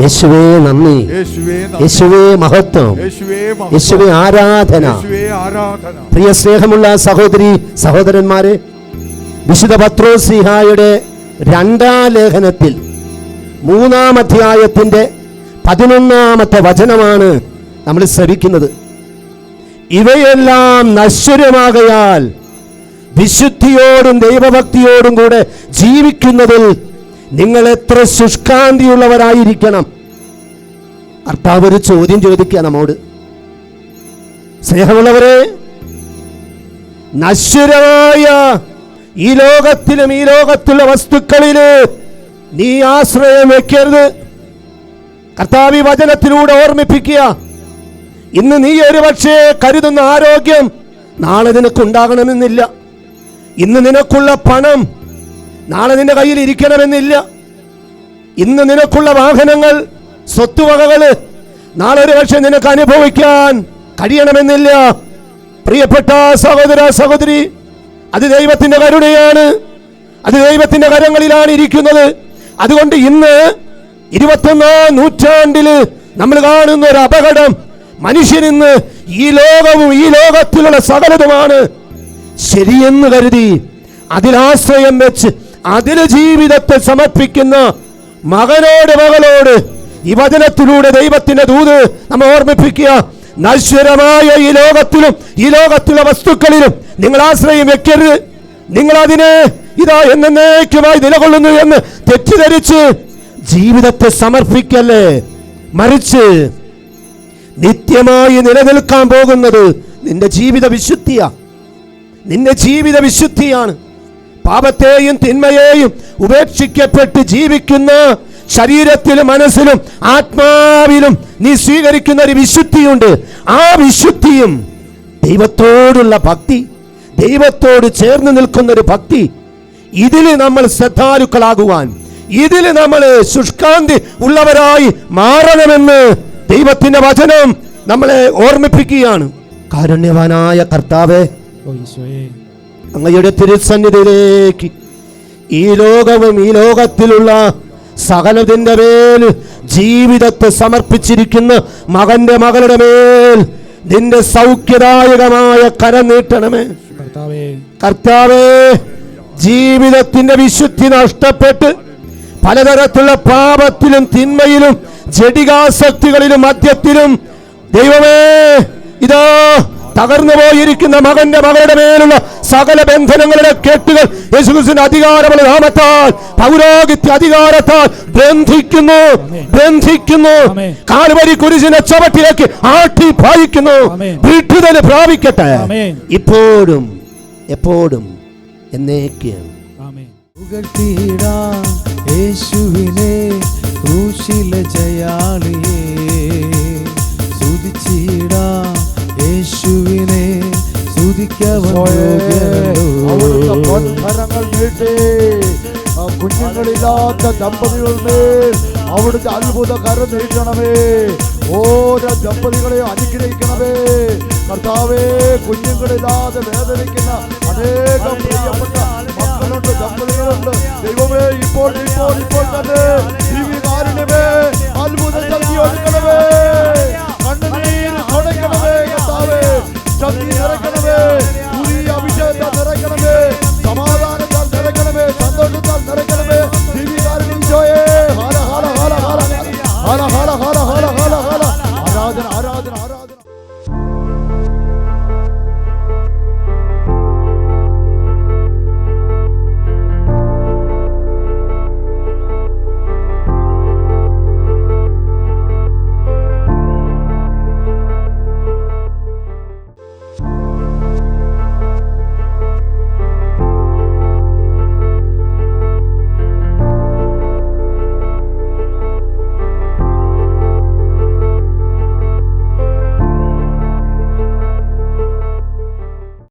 യേശുവേ നന്ദി. യേശുവേ മഹത്വം. യേശുവേ യേശുവേ ആരാധന. യേശുവേ ആരാധന. പ്രിയ സ്നേഹമുള്ള സഹോദരി സഹോദരന്മാരെ വിശുദ്ധ പത്രോസിഹായുടെ രണ്ടാം ലേഖനത്തിൽ മൂന്നാം അധ്യായത്തിന്റെ പതിനൊന്നാമത്തെ വചനമാണ് നമ്മൾ ശ്രവിക്കുന്നത്. ഇവയെല്ലാം നശ്വരമാകയാൽ വിശുദ്ധിയോടും ദൈവഭക്തിയോടും കൂടെ ജീവിക്കുന്നതിൽ നിങ്ങൾ എത്ര ശുഷ്കാന്തിയുള്ളവരായിരിക്കണം? കർത്താവ് ഒരു ചോദ്യം ചോദിക്കുക നമ്മോട്. സ്നേഹമുള്ളവരെ നശ്വരമായ ഈ ലോകത്തിലും ഈ ലോകത്തുള്ള വസ്തുക്കളിൽ നീ ആശ്രയം വെക്കരുത്. കർത്താവി വചനത്തിലൂടെ ഓർമ്മിപ്പിക്കുക ഇന്ന് നീ ഒരു പക്ഷേ കരുതുന്ന ആരോഗ്യം നാളെ നിനക്കുണ്ടാകണമെന്നില്ല. ഇന്ന് നിനക്കുള്ള പണം നാളെ നിന്റെ കയ്യിൽ ഇരിക്കണമെന്നില്ല. ഇന്ന് നിനക്കുള്ള വാഹനങ്ങൾ സ്വത്തുവകകൾ നാളെ ഒരു പക്ഷെ നിനക്ക് അനുഭവിക്കാൻ കഴിയണമെന്നില്ല. പ്രിയപ്പെട്ട സഹോദര സഹോദരി അത് ദൈവത്തിന്റെ കരുണയാണ്. അത് ദൈവത്തിന്റെ കരങ്ങളിലാണ് ഇരിക്കുന്നത്. അതുകൊണ്ട് ഇന്ന് ഇരുപത്തൊന്നാം നൂറ്റാണ്ടിൽ നമ്മൾ കാണുന്ന ഒരു അപകടം. മനുഷ്യൻ ഇന്ന് ഈ ലോകവും ഈ ലോകത്തിലുള്ള സകലതുമാണ് ശരിയെന്ന് കരുതി അതിലാശ്രയം വെച്ച് അതിന് ജീവിതത്തെ സമർപ്പിക്കുന്ന മകനോട് മകളോട് ഈ വചനത്തിലൂടെ ദൈവത്തിന്റെ ദൂത് നമ്മൾ ഓർമ്മിപ്പിക്കുക. നശ്വരമായ ഈ ലോകത്തിലും ഈ ലോകത്തിലെ വസ്തുക്കളിലും നിങ്ങൾ ആശ്രയം വെക്കരുത്. നിങ്ങൾ അതിനെ ഇതാ എന്നേക്കുമായി നിലകൊള്ളുന്നു എന്ന് തെറ്റിദ്ധരിച്ച് ജീവിതത്തെ സമർപ്പിക്കല്ലേ? മറിച്ച് നിത്യമായി നിലനിൽക്കാൻ പോകുന്നത് നിന്റെ ജീവിത വിശുദ്ധിയാ. നിന്റെ ജീവിത വിശുദ്ധിയാണ്. പാപത്തെയും തിന്മയെയും ഉപേക്ഷിക്കപ്പെട്ട് ജീവിക്കുന്ന ശരീരത്തിലും മനസ്സിലും ആത്മാവിലും നീ സ്വീകരിക്കുന്ന ഒരു വിശുദ്ധിയുണ്ട്. ആ വിശുദ്ധിയും ദൈവത്തോടുള്ള ഭക്തി ദൈവത്തോട് ചേർന്ന് നിൽക്കുന്ന ഒരു ഭക്തി. ഇതിൽ നമ്മൾ ശ്രദ്ധാലുക്കളാകുവാൻ ഇതിൽ നമ്മൾ ശുഷ്കാന്തി ഉള്ളവരായി മാറണമെന്ന് ദൈവത്തിന്റെ വചനം നമ്മളെ ഓർമ്മിപ്പിക്കുകയാണ്. കാരുണ്യവാനായ കർത്താവേ അങ്ങയുടെ തിരുസന്നിധിയിലേക്ക് ഈ ലോകവും ഈ ലോകത്തിലുള്ള സകലതിന്റെ മേൽ ജീവിതത്തെ സമർപ്പിച്ചിരിക്കുന്ന മകന്റെ മകളുടെ മേൽ നിന്റെ സൗഖ്യദായകമായ കരം നീട്ടണമേ. കർത്താവേ. ജീവിതത്തിന്റെ വിശുദ്ധി നഷ്ടപ്പെട്ട് പലതരത്തിലുള്ള പാപത്തിലും തിന്മയിലും ജടികാസക്തികളിലും മദ്യത്തിലും ദൈവമേ ഇതാ തകർന്നു പോയിരിക്കുന്ന മകന്റെ മകളുടെ മേലുള്ള സകല ബന്ധനങ്ങളുടെ കെട്ടുകൾ യേശുക്രിസ്തുവിന്റെ അധികാരമുള്ള നാമത്താൽ പൗരോഹിത്യ അധികാരത്താൽ ബന്ധിക്കുന്നു ബന്ധിക്കുന്നു കാൽവരി കുരിശിനെ ചവട്ടിലേക്ക് ആട്ടി പായിക്കുന്നു. ആമേൻ. വിട്ടുതൽ പ്രാപിക്കട്ടെ. ഇപ്പോഴും എപ്പോഴും എന്നേക്കും. യേശുവിനെ ക്രൂശിലെ ജയാളിയെ. കുഞ്ഞുങ്ങളില്ലാത്ത ദമ്പതികളുടെ അവിടുത്തെ അത്ഭുത കരം നീട്ടണമേ ഓരോ ദമ്പതികളെയും അനുഗ്രഹിക്കണമേ കർത്താവേ കുഞ്ഞുങ്ങളില്ലാതെ വേദനിക്കുന്ന അനേകം പ്രിയപ്പെട്ട മക്കളുണ്ട് ദമ്പതികളുണ്ട് ദൈവമേ ഇപ്പോൾ ഇപ്പോൾ ഇപ്പോൾ തന്നെ